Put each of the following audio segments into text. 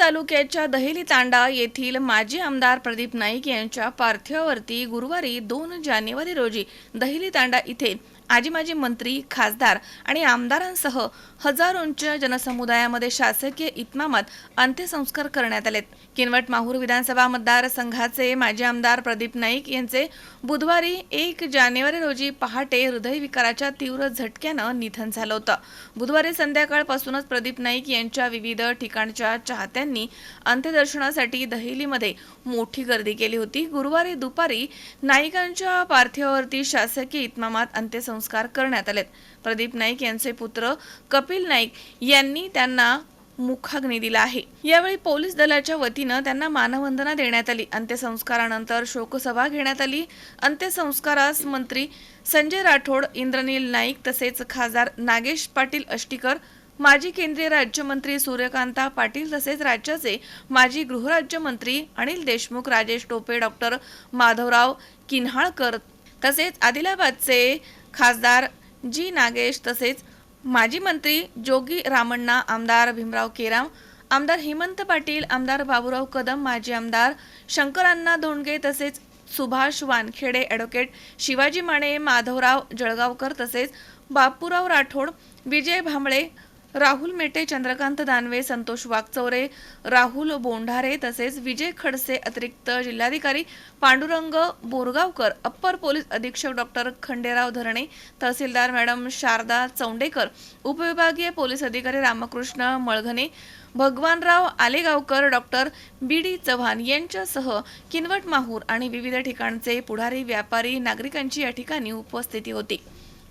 तालुक्याच्या दहेली तांडा येथील माजी आमदार प्रदीप नाईक यांच्या पार्थिवावरती गुरुवारी दोन जानेवारी रोजी दहेली तांडा इथे आजी माजी मंत्री खासदार आणि आमदारांसह हजारोंच्या जनसमुदायामध्ये शासकीय इतमामात अंत्यसंस्कार करण्यात आलेत. किनवट माहूर विधानसभा मतदारसंघाचे माजी आमदार प्रदीप नाईक यांचे बुधवारी एक जानेवारी रोजी पहाटे हृदयविकाराच्या तीव्र झटक्यानं निधन झालं होतं. बुधवारी संध्याकाळपासूनच प्रदीप नाईक यांच्या विविध ठिकाणच्या चाहत्यांनी अंत्यदर्शनासाठी दहिलीमध्ये मोठी गर्दी केली होती. गुरुवारी दुपारी नाईकांच्या पार्थिवावरती शासकीय इतमामात अंत्यसंस्कार करण्यात आलेत. प्रदीप नाईक यांचे पुत्र कपिल नाईक यांनी त्यांना मुखाग्नी दिला आहे. यावेळी पोलीस दलाच्या वतीनं त्यांना मानवंदना देण्यात आली. अंत्यसंस्कारानंतर शोकसभा घेण्यात आली. अंत्यसंस्कारास मंत्री संजय राठोड इंद्रनील नाईक तसेच खासदार नागेश पाटील अष्टीकर माजी केंद्रीय राज्यमंत्री सूर्यकांता पाटील तसेच राज्याचे माजी गृहराज्यमंत्री अनिल देशमुख राजेश टोपे डॉक्टर माधवराव किन्हाळकर तसेच आदिलाबादचे खासदार जी नागेश तसेच माजी मंत्री जोगी रामण्णा आमदार भीमराव केराम आमदार हेमंत पाटील आमदार बाबूराव कदम माजी आमदार शंकरांना धोंडगे तसेच सुभाष वानखेडे ॲडव्होकेट शिवाजी माने माधवराव जळगावकर तसेच बापूराव राठोड विजय भांबळे राहुल मेटे चंद्रकांत दानवे संतोष वागचौरे राहुल बोंढारे तसेच विजय खडसे अतिरिक्त जिल्हाधिकारी पांडुरंग बोरगावकर अप्पर पोलीस अधीक्षक डॉक्टर खंडेराव धरणे तहसीलदार मॅडम शारदा चौंडेकर उपविभागीय पोलीस अधिकारी Ramkrishna Malghane Bhagwanrao Alegaonkar doctor B D Chavan यांच्यासह किनवट माहूर आणि विविध ठिकाणचे पुढारी व्यापारी नागरिकांची या ठिकाणी उपस्थिती होती.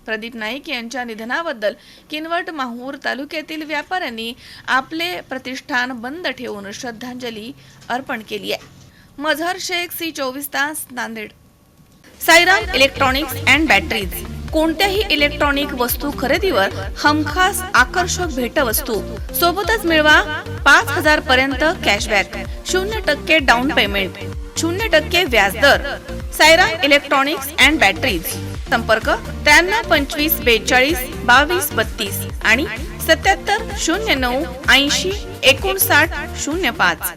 प्रदीप नाईक यांच्या निधनाबद्दल किनवट माहूर तालुक्यातील व्यापाऱ्यांनी आपले प्रतिष्ठान बंद ठेवून श्रद्धांजली अर्पण केली आहे. मझहर शेख सी चोवीस तास Nanded. Sairam electronics and batteries. कोणत्याही इलेक्ट्रॉनिक वस्तू खरेदीवर हमखास आकर्षक भेटवस्तू. सोबतच मिळवा पाच हजार पर्यंत कॅशबॅक. शून्य टक्के डाऊन पेमेंट शून्य टक्के व्याजदर. Saira electronics and batteries. संपर्क त्र्याण्णव पंचवीस बेचाळीस बावीस बत्तीस आणि सत्याहत्तर शून्य नऊ ऐंशी एकोणसाठ शून्य पाच.